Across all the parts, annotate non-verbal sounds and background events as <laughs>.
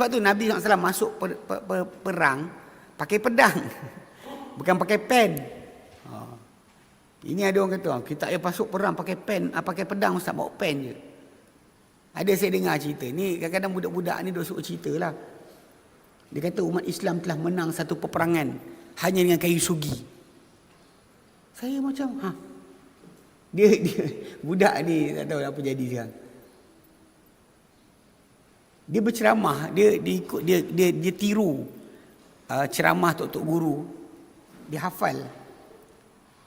Sebab tu Nabi SAW masuk per, per, per, perang pakai pedang. <laughs> Bukan pakai pen. Ha. Ini ada orang kata, "Ah, kita payah masuk perang pakai pen, ah, pakai pedang Ustaz bawa pen je. Ada saya dengar cerita. Ni kadang-kadang budak-budak ni duk suka cerita lah. Dia kata umat Islam telah menang satu peperangan hanya dengan kayu sugi. Saya macam, ha. Dia, dia <laughs> budak ni tak tahu apa jadi sekarang. Dia berceramah, dia dia ikut dia dia, dia tiru uh, ceramah tok-tok guru. Dia hafal.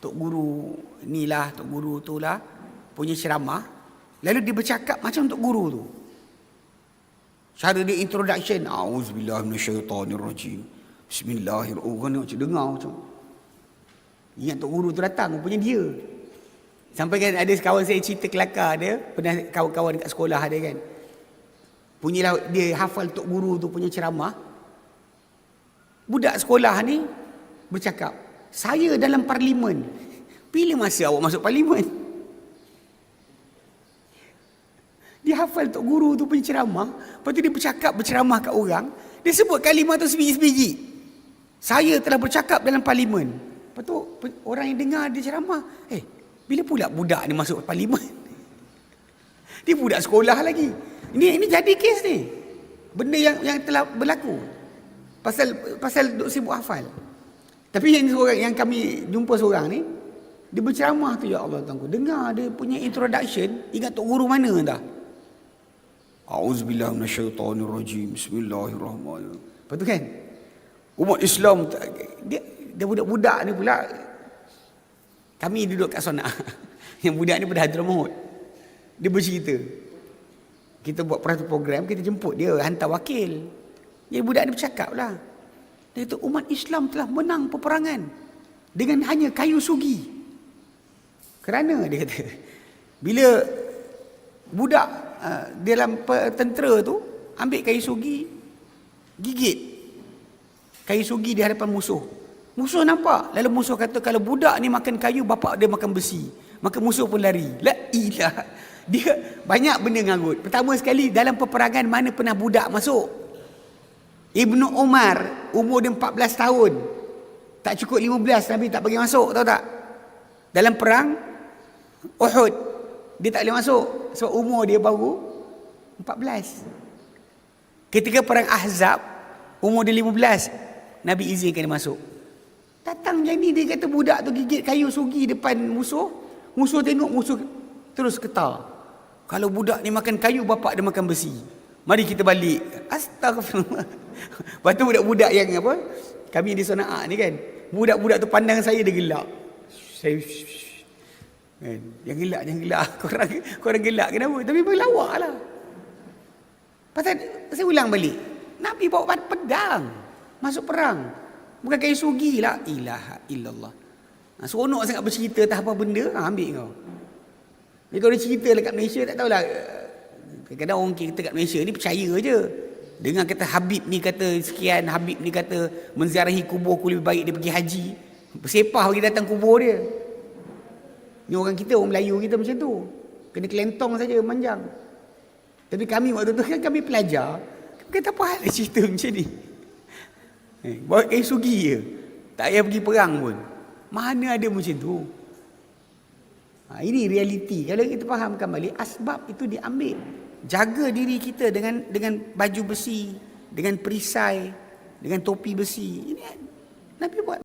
Tok guru ni lah, tok guru tu lah punya ceramah. Lalu dia bercakap macam tok guru tu. Cara dia introduction, auzubillahi minasyaitonirrajim. Bismillahirrahmanirrahim. Macam dengar macam. Ingat tok guru tu datang, rupanya dia. Sampai kan ada kawan saya cerita kelakar dia, pernah kawan-kawan dekat sekolah dia kan. Punyalah dia hafal tok guru tu punya ceramah. Budak sekolah ni bercakap, "Saya dalam parlimen." Bila masa awak masuk parlimen? Dia hafal tok guru tu punya ceramah, lepas tu dia bercakap berceramah kat orang, dia sebut kalimah tu sebiji-sebiji. Saya telah bercakap dalam parlimen. Lepas tu orang yang dengar dia ceramah, "Eh, bila pula budak ni masuk parlimen?" Dia budak sekolah lagi. Ini ini jadi kes ni. Benda yang yang telah berlaku. Pasal pasal duk sibuk hafal. Tapi yang seorang yang kami jumpa seorang ni, dia berceramah tu ya Allah Tuanku. Dengar dia punya introduction, ingat tok guru mana dah? Auzubillahi minasyaitonirrajim. Bismillahirrahmanirrahim. Lepas tu kan? Umat Islam dia dia budak-budak ni pula kami duduk kat sana. <laughs> Yang budak ni pada Hadramaut. Dia bercerita. Kita buat peratu program, kita jemput dia, hantar wakil. Jadi budak ni bercakap lah. Dia kata umat Islam telah menang peperangan. Dengan hanya kayu sugi. Kerana dia kata. Bila budak uh, dalam tentera tu, ambil kayu sugi, gigit. Kayu sugi di hadapan musuh. Musuh nampak. Lalu musuh kata kalau budak ni makan kayu, bapak dia makan besi. Maka musuh pun lari. La ilah. Dia banyak benda ngangut. Pertama sekali dalam peperangan mana pernah budak masuk. Ibnu Umar umur dia 14 tahun. Tak cukup 15 Nabi tak bagi masuk tahu tak? Dalam perang Uhud dia tak boleh masuk sebab umur dia baru 14. Ketika perang Ahzab umur dia 15 Nabi izinkan dia masuk. Datang jadi dia kata budak tu gigit kayu sugi depan musuh. Musuh tengok musuh terus ketar. Kalau budak ni makan kayu, bapak dia makan besi. Mari kita balik. Astagfirullah. <laughs> Lepas tu budak-budak yang apa? Kami di Sonaa ni kan. Budak-budak tu pandang saya dia gelak. Saya kan? Yang gelak, yang gelak. <laughs> Korang, korang gelak kenapa? Tapi berlawak lah. Pasal saya ulang balik. Nabi bawa pedang. Masuk perang. Bukan kayu sugi lah. Ilaha illallah. Ha, seronok sangat bercerita tak apa benda. Ha, ambil kau. Jadi kalau dia cerita dekat Malaysia tak tahulah. Kadang-kadang orang kita kat Malaysia ni percaya je. Dengan kata Habib ni kata sekian, Habib ni kata menziarahi kubur aku lebih baik dia pergi haji. Bersepah pergi datang kubur dia. Ni orang kita, orang Melayu kita macam tu. Kena kelentong saja manjang. Tapi kami waktu tu kan kami pelajar. Kata apa hal cerita macam ni? Eh, bawa kayu sugi je. Tak payah pergi perang pun. Mana ada macam tu? Ha, ini realiti. Kalau kita fahamkan balik, asbab itu diambil. Jaga diri kita dengan dengan baju besi, dengan perisai, dengan topi besi. Ini Nabi buat.